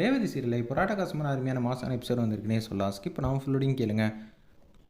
ரேவதி சீரியலில் இப்போ காசுமான அருமையான மாசான எபிசோட் வந்திருக்குனே சொல்லலாம். ஸ்கிப் நான் ஃபுல்லோடையும் கேளுங்க.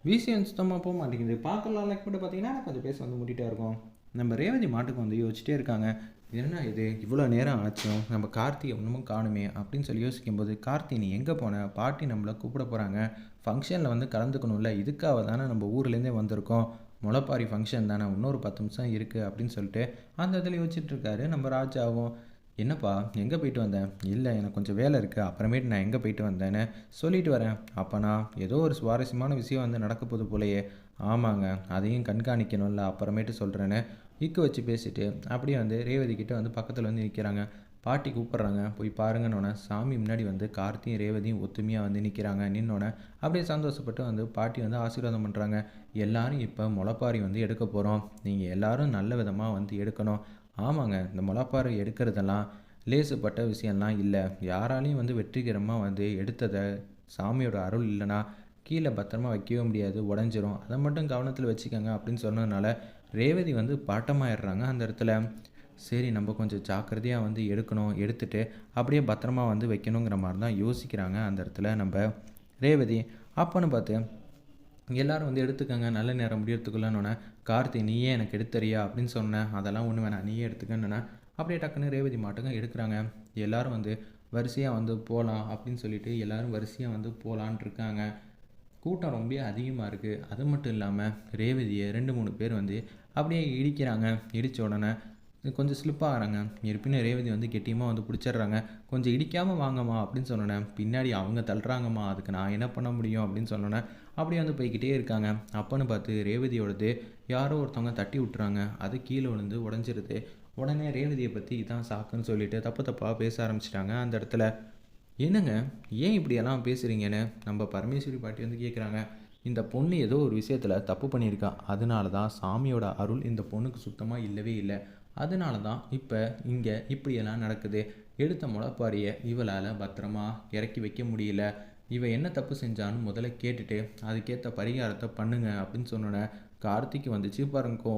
விஷயம் சுத்தமாக போக மாட்டேங்குது. பார்க்கலாம் லைக் மட்டும் பார்த்தீங்கன்னா கொஞ்சம் பேச வந்து மூட்டிகிட்டே இருக்கும். நம்ம ரேவதி மாட்டுக்கு வந்து யோசிச்சிட்டே இருக்காங்க. என்ன இது? இவ்வளோ நேரம் ஆச்சும் நம்ம கார்த்திகை ஒன்றுமும் காணுமே அப்படின்னு சொல்லி யோசிக்கும்போது கார்த்தி நீ எங்கே போன? பாட்டி நம்மளை கூப்பிட போகிறாங்க ஃபங்க்ஷனில் வந்து கலந்துக்கணும்ல. இதுக்காக தானே நம்ம ஊர்லேருந்தே வந்திருக்கோம். முளைப்பாரி ஃபங்க்ஷன் தானே. இன்னொரு பத்து நிமிஷம் இருக்குது அப்படின்னு சொல்லிட்டு அந்த இதில் யோசிச்சுட்டு இருக்காரு. நம்ம ராஜாவும் என்னப்பா எங்கே போயிட்டு வந்தேன் இல்லை எனக்கு கொஞ்சம் வேலை இருக்குது அப்புறமேட்டு நான் எங்கே போயிட்டு வந்தேன்னு சொல்லிட்டு வரேன். அப்போனா ஏதோ ஒரு சுவாரஸ்யமான விஷயம் வந்து நடக்க போகுது போலையே. ஆமாங்க அதையும் கண்காணிக்கணும்ல. அப்புறமேட்டு சொல்கிறேன்னு இக்கு வச்சு பேசிட்டு அப்படியே வந்து ரேவதி கிட்ட வந்து பக்கத்தில் வந்து நிற்கிறாங்க பாட்டி கூப்பிட்றாங்க. போய் பாருங்கன்னொன்னே சாமி முன்னாடி வந்து கார்த்தியும் ரேவதியும் ஒத்துமையாக வந்து நிற்கிறாங்க நின்னோடனே அப்படியே சந்தோஷப்பட்டு வந்து பாட்டி வந்து ஆசீர்வாதம் பண்ணுறாங்க எல்லாரும் இப்போ முளப்பாரி வந்து எடுக்க போகிறோம் நீங்கள் எல்லாரும் நல்ல விதமாக வந்து எடுக்கணும். ஆமாங்க இந்த முளைப்பாறை எடுக்கிறதெல்லாம் லேசுப்பட்ட விஷயம்லாம் இல்லை. யாராலையும் வந்து வெற்றிகரமாக வந்து எடுத்ததை சாமியோட அருள் இல்லைன்னா கீழே பத்திரமா வைக்கவே முடியாது உடஞ்சிரும். அதை மட்டும் கவனத்தில் வச்சுக்கோங்க அப்படின்னு சொன்னதுனால ரேவதி வந்து பாட்டமாயிடுறாங்க அந்த இடத்துல. சரி நம்ம கொஞ்சம் ஜாக்கிரதையாக வந்து எடுக்கணும் எடுத்துட்டு அப்படியே பத்திரமா வந்து வைக்கணுங்கிற மாதிரி தான் யோசிக்கிறாங்க அந்த இடத்துல நம்ம ரேவதி. அப்போன்னு பார்த்து எல்லோரும் வந்து எடுத்துக்கோங்க நல்ல நேரம் முடியறதுக்குள்ளனோடனே கார்த்தி நீயே எனக்கு எடுத்தறியா? அப்படின்னு சொன்னேன். அதெல்லாம் ஒன்று வேணாம் நீயே எடுத்துக்கன்னு அப்படியே டக்குன்னு ரேவதி மாட்டுங்க எடுக்கிறாங்க. எல்லோரும் வந்து வரிசையாக வந்து போகலாம் அப்படின்னு சொல்லிட்டு எல்லோரும் வரிசையாக வந்து போகலான் இருக்காங்க. கூட்டம் ரொம்ப அதிகமாக இருக்குது அது மட்டும் இல்லாமல் ரேவதியை ரெண்டு மூணு பேர் வந்து அப்படியே இடிக்கிறாங்க. இடித்த உடனே கொஞ்சம் ஸ்லிப் ஆகிறாங்க இருப்பினும் ரேவதி வந்து கெட்டியமாக வந்து பிடிச்சிடுறாங்க. கொஞ்சம் இடிக்காமல் வாங்கம்மா அப்படின்னு சொன்னேன் பின்னாடி அவங்க தள்ளுறாங்கம்மா அதுக்கு நான் என்ன பண்ண முடியும் அப்படின்னு சொன்னோன்னே அப்படியே வந்து போய்கிட்டே இருக்காங்க. அப்போன்னு பார்த்து ரேவதியோடது யாரோ ஒருத்தவங்க தட்டி விட்டுறாங்க. அது கீழே விழுந்து உடஞ்சிருது. உடனே ரேவதியை பற்றி இதான் சாக்குன்னு சொல்லிட்டு தப்பு தப்பாக பேச ஆரம்பிச்சிட்டாங்க அந்த இடத்துல. என்னங்க? ஏன் இப்படியெல்லாம் பேசுகிறீங்கன்னு நம்ம பரமேஸ்வரி பாட்டி வந்து கேட்குறாங்க இந்த பொண்ணு ஏதோ ஒரு விஷயத்தில் தப்பு பண்ணியிருக்கா. அதனால தான் சாமியோட அருள் இந்த பொண்ணுக்கு சுத்தமாக இல்லவே இல்லை. அதனால தான் இப்போ இங்கே இப்படியெல்லாம் நடக்குது. எடுத்த முளைப்பாரியை இவளால் பத்திரமா இறக்கி வைக்க முடியல. இவ என்ன தப்பு செஞ்சான்னு முதல்ல கேட்டுட்டு அதுக்கேற்ற பரிகாரத்தை பண்ணுங்க அப்படின்னு சொன்னோன்னே கார்த்திக்கு வந்துச்சு பாருங்கோ.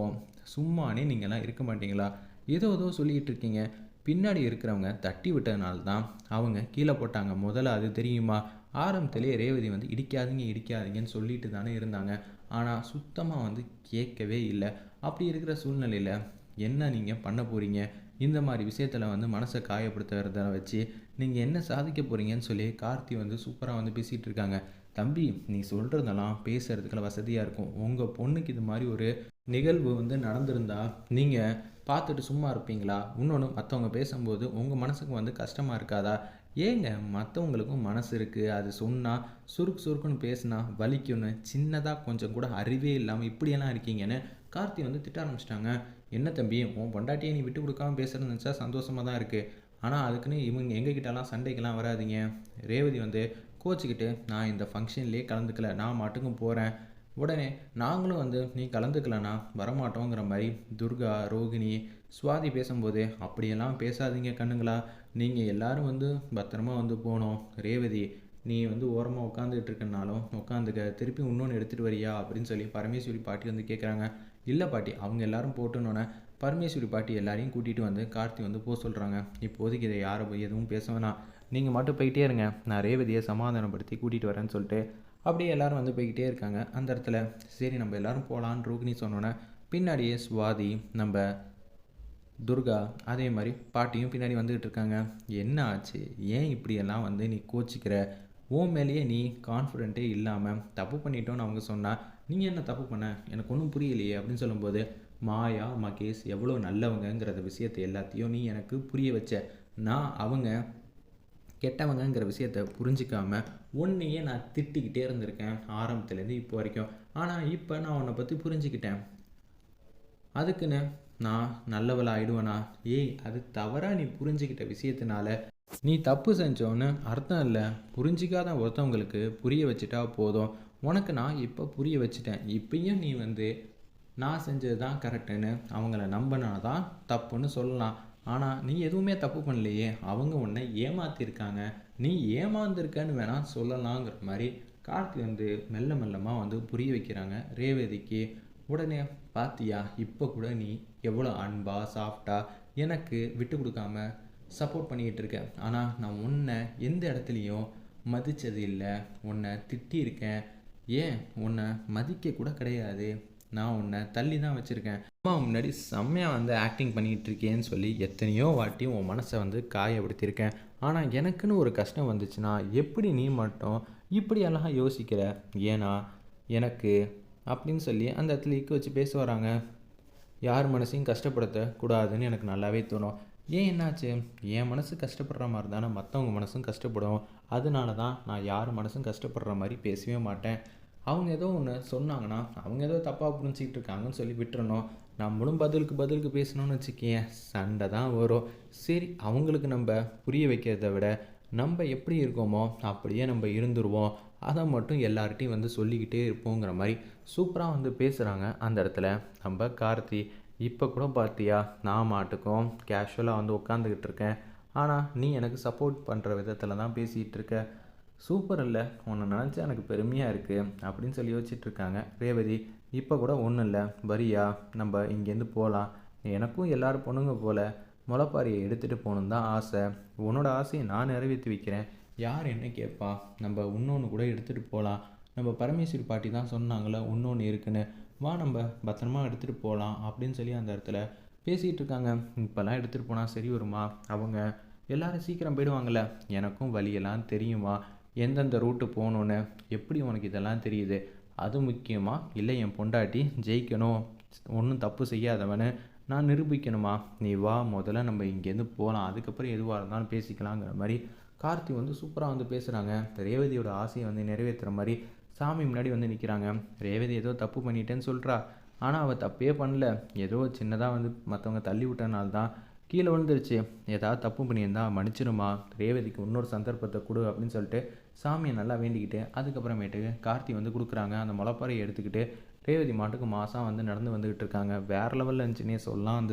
சும்மானே நீங்கள்லாம் இருக்க மாட்டீங்களா? ஏதோ ஏதோ சொல்லிக்கிட்டு இருக்கீங்க. பின்னாடி இருக்கிறவங்க தட்டி விட்டதுனால தான் அவங்க கீழே போட்டாங்க. முதல்ல அது தெரியுமா? ஆரம்பத்திலேயே ரேவதி வந்து இடிக்காதீங்க இடிக்காதீங்கன்னு சொல்லிட்டு தானே இருந்தாங்க. ஆனால் சுத்தமாக வந்து கேட்கவே இல்லை. அப்படி இருக்கிற சூழ்நிலையில் என்ன நீங்கள் பண்ண போகிறீங்க இந்த மாதிரி விஷயத்தில் வந்து மனசை காயப்படுத்துறத வச்சு நீங்கள் என்ன சாதிக்க போகிறீங்கன்னு சொல்லி கார்த்தி வந்து சூப்பராக வந்து பேசிகிட்டு இருக்காங்க. தம்பி நீ சொல்கிறதெல்லாம் பேசுகிறதுக்கெல்லாம் வசதியாக இருக்கும். உங்கள் பொண்ணுக்கு இது மாதிரி ஒரு நிகழ்வு வந்து நடந்திருந்தா நீங்கள் பார்த்துட்டு சும்மா இருப்பீங்களா? இன்னொன்று மற்றவங்க பேசும்போது உங்கள் மனசுக்கு வந்து கஷ்டமாக இருக்காதா? ஏங்க மற்றவங்களுக்கும் மனசு இருக்குது அது சொன்னால் சுருக்கு சுருக்குன்னு பேசுனா வலிக்குன்னு சின்னதாக கொஞ்சம் கூட அறிவே இல்லாமல் இப்படியெல்லாம் இருக்கீங்கன்னு கார்த்தி வந்து திட்ட ஆரம்பிச்சிட்டாங்க. என்ன தம்பி உன் பொண்டாட்டியை நீ விட்டு கொடுக்காம பேசுகிறது நினச்சா சந்தோஷமாக தான் இருக்குது ஆனால் அதுக்குன்னு இவங்க எங்ககிட்டலாம் சண்டைக்கெல்லாம் வராதிங்க. ரேவதி வந்து கோச்சிக்கிட்டு நான் இந்த ஃபங்க்ஷன்லேயே கலந்துக்கல நான் மட்டுக்கும் போகிறேன் உடனே நாங்களும் வந்து நீ கலந்துக்கலனா வரமாட்டோங்கிற மாதிரி துர்கா ரோகிணி சுவாதி பேசும்போது அப்படியெல்லாம் பேசாதீங்க கண்ணுங்களா. நீங்கள் எல்லாரும் வந்து பத்திரமா வந்து போனோம் ரேவதி நீ வந்து ஓரமாக உட்காந்துட்டு இருக்கனாலும் உட்காந்துக்க. திருப்பி இன்னொன்று எடுத்துகிட்டு வரியா? அப்படின்னு சொல்லி பரமேஸ்வரி பாட்டி வந்து கேட்குறாங்க இல்லை பாட்டி அவங்க எல்லாரும் போட்டுனோன்னே பரமேஸ்வரி பாட்டி எல்லாரையும் கூட்டிகிட்டு வந்து கார்த்தி வந்து போக சொல்கிறாங்க இப்போதைக்கு இதை யாரை போய் எதுவும் பேச வேணாம். நீங்கள் மட்டும் போயிட்டே இருங்க. நான் ரேவதியை சமாதானப்படுத்தி கூட்டிகிட்டு வரேன்னு சொல்லிட்டு அப்படியே எல்லோரும் வந்து போய்கிட்டே இருக்காங்க. அந்த இடத்துல சரி நம்ம எல்லோரும் போகலான்னு ரோகிணி சொன்னோன்னே பின்னாடியே சுவாதி நம்ம துர்கா அதே மாதிரி பாட்டியும் பின்னாடி வந்துக்கிட்டு இருக்காங்க. என்ன ஆச்சு? ஏன் இப்படியெல்லாம் வந்து நீ கோச்சிக்கிற? ஓ மேலேயே நீ கான்ஃபிடென்ட்டே இல்லாமல் தப்பு பண்ணிட்டோன்னு அவங்க சொன்னால் நீங்கள் என்ன தப்பு பண்ண? எனக்கு ஒன்றும் புரியலையே அப்படின்னு சொல்லும்போது மாயா மகேஷ் எவ்வளோ நல்லவங்கங்கிறத விஷயத்தை எல்லாத்தையும் நீ எனக்கு புரிய வச்ச. நான் அவங்க கெட்டவங்கங்கிற விஷயத்த புரிஞ்சிக்காம உன்னையே நான் திட்டிக்கிட்டே இருந்திருக்கேன் ஆரம்பத்துலேருந்து இப்போ வரைக்கும். ஆனால் இப்போ நான் உன்னை பற்றி புரிஞ்சுக்கிட்டேன். அதுக்குன்னு நான் நல்லவளா ஆயிடுவேனா ஏய் அது தவறாக நீ புரிஞ்சுக்கிட்ட விஷயத்தினால நீ தப்பு செஞ்சோன்னு அர்த்தம் இல்லை. புரிஞ்சிக்காத ஒருத்தவங்களுக்கு புரிய வச்சுட்டா போதும். உனக்கு நான் இப்போ புரிய வச்சுட்டேன். இப்பயும் நீ வந்து நான் செஞ்சது தான் கரெக்டுன்னு அவங்கள நம்பினா தான் தப்புன்னு சொல்லலாம். ஆனால் நீ எதுவுமே தப்பு பண்ணலையே. அவங்க உன்னை ஏமாத்திருக்காங்க. நீ ஏமாந்துருக்கன்னு வேணால் சொல்லலாங்கிற மாதிரி கார்த்தி வந்து மெல்ல மெல்லமாக வந்து புரிய வைக்கிறாங்க. ரேவதிக்கு உடனே பாத்தியா இப்போ கூட நீ எவ்வளோ அன்பா சாஃப்டா எனக்கு விட்டு கொடுக்காம சப்போர்ட் பண்ணிக்கிட்டு இருக்கேன் ஆனால் நான் உன்னை எந்த இடத்துலையும் மதித்தது இல்லை. உன்னை திட்டியிருக்கேன். ஏன் உன்னை மதிக்க கூட கிடையாது. நான் உன்னை தள்ளி தான் வச்சுருக்கேன். அம்மா முன்னாடி செம்மையாக வந்து ஆக்டிங் பண்ணிகிட்டு இருக்கேன்னு சொல்லி எத்தனையோ வாட்டி உன் மனசை வந்து காயப்படுத்தியிருக்கேன். ஆனால் எனக்குன்னு ஒரு கஷ்டம் வந்துச்சுன்னா எப்படி நீ மட்டும் இப்படியெல்லாம் யோசிக்கிற? ஏன்னா எனக்கு அப்படின்னு சொல்லி அந்த இடத்துல இக்க வச்சு பேச வராங்க. யார் மனசையும் கஷ்டப்படுத்த கூடாதுன்னு எனக்கு நல்லாவே தோணும். ஏன் என்னாச்சு? என் மனசு கஷ்டப்படுற மாதிரி தானே மற்றவங்க மனசும் கஷ்டப்படும். அதனால தான் நான் யார் மனசும் கஷ்டப்படுற மாதிரி பேசவே மாட்டேன். அவங்க ஏதோ ஒன்று சொன்னாங்கன்னா அவங்க ஏதோ தப்பாக புரிஞ்சிக்கிட்டு இருக்காங்கன்னு சொல்லி விட்டுறணும். நம்மளும் பதிலுக்கு பதிலுக்கு பேசணும்னு வச்சுக்கேன் சண்டை தான் வரும். சரி அவங்களுக்கு நம்ம புரிய வைக்கிறத விட நம்ம எப்படி இருக்கோமோ அப்படியே நம்ம இருந்துருவோம். அதை மட்டும் எல்லார்ட்டையும் வந்து சொல்லிக்கிட்டே இருப்போங்கிற மாதிரி சூப்பராக வந்து பேசுகிறாங்க அந்த இடத்துல. நம்ம கார்த்தி இப்போ கூட பார்த்தியா நான் மாட்டுக்கும் கேஷுவலாக வந்து உட்காந்துக்கிட்டு இருக்கேன். ஆனால் நீ எனக்கு சப்போர்ட் பண்ணுற விதத்தில் தான் பேசிகிட்டு இருக்க. சூப்பர் இல்லை உன்னை நினச்சா எனக்கு பெருமையாக இருக்குது அப்படின்னு சொல்லி யோசிச்சுட்டு இருக்காங்க. ரேவதி இப்போ கூட ஒன்றும் இல்லை வரியா? நம்ம இங்கேருந்து போகலாம் எனக்கும் எல்லாரும் பொண்ணுங்க போல் முளைப்பாரியை எடுத்துகிட்டு போகணுன்னு தான் ஆசை. உன்னோட ஆசையை நான் நிறைவேற்றி வைக்கிறேன். யார் என்ன கேட்பா? நம்ம இன்னொன்று கூட எடுத்துகிட்டு போகலாம் நம்ம பரமேஸ்வரி பாட்டி தான் சொன்னாங்களே இன்னொன்று இருக்குன்னு. வா நம்ம பத்திரமா எடுத்துகிட்டு போகலாம் அப்படின்னு சொல்லி அந்த இடத்துல பேசிகிட்டு இருக்காங்க. இப்போல்லாம் எடுத்துகிட்டு போனால் சரி வருமா? அவங்க எல்லாரும் சீக்கிரம் போயிடுவாங்கள்ல எனக்கும் வழியெல்லாம் தெரியுமா? எந்தெந்த ரூட்டு போகணுன்னு எப்படி உனக்கு இதெல்லாம் தெரியுது? அது முக்கியமா? இல்லை என் பொண்டாட்டி ஜெயிக்கணும். ஒன்றும் தப்பு செய்யாதவனு நான் நிரூபிக்கணுமா? நீ வா முதல்ல நம்ம இங்கேருந்து போகலாம். அதுக்கப்புறம் எதுவாக இருந்தாலும் பேசிக்கலாங்கிற மாதிரி கார்த்தி வந்து சூப்பராக வந்து பேசுகிறாங்க ரேவதியோட ஆசையை வந்து நிறைவேற்றுற மாதிரி சாமி முன்னாடி வந்து நிற்கிறாங்க ரேவதி ஏதோ தப்பு பண்ணிட்டேன்னு சொல்கிறா ஆனால் அவள் தப்பே பண்ணல. ஏதோ சின்னதாக வந்து மற்றவங்க தள்ளி விட்டனால தான் கீழே விழுந்துருச்சு. ஏதாவது தப்பு பண்ணியிருந்தா மன்னிச்சிருமா ரேவதிக்கு இன்னொரு சந்தர்ப்பத்தை கொடு அப்படின்னு சொல்லிட்டு சாமியை நல்லா வேண்டிக்கிட்டு அதுக்கப்புறமேட்டுக்கு கார்த்தி வந்து கொடுக்குறாங்க. அந்த முளப்பாறையை எடுத்துக்கிட்டு ரேவதி மாட்டுக்கு மாதம் வந்து நடந்து வந்துக்கிட்டு இருக்காங்க. வேறு லெவலில் இருந்துச்சுன்னே சொல்லலாம். அந்த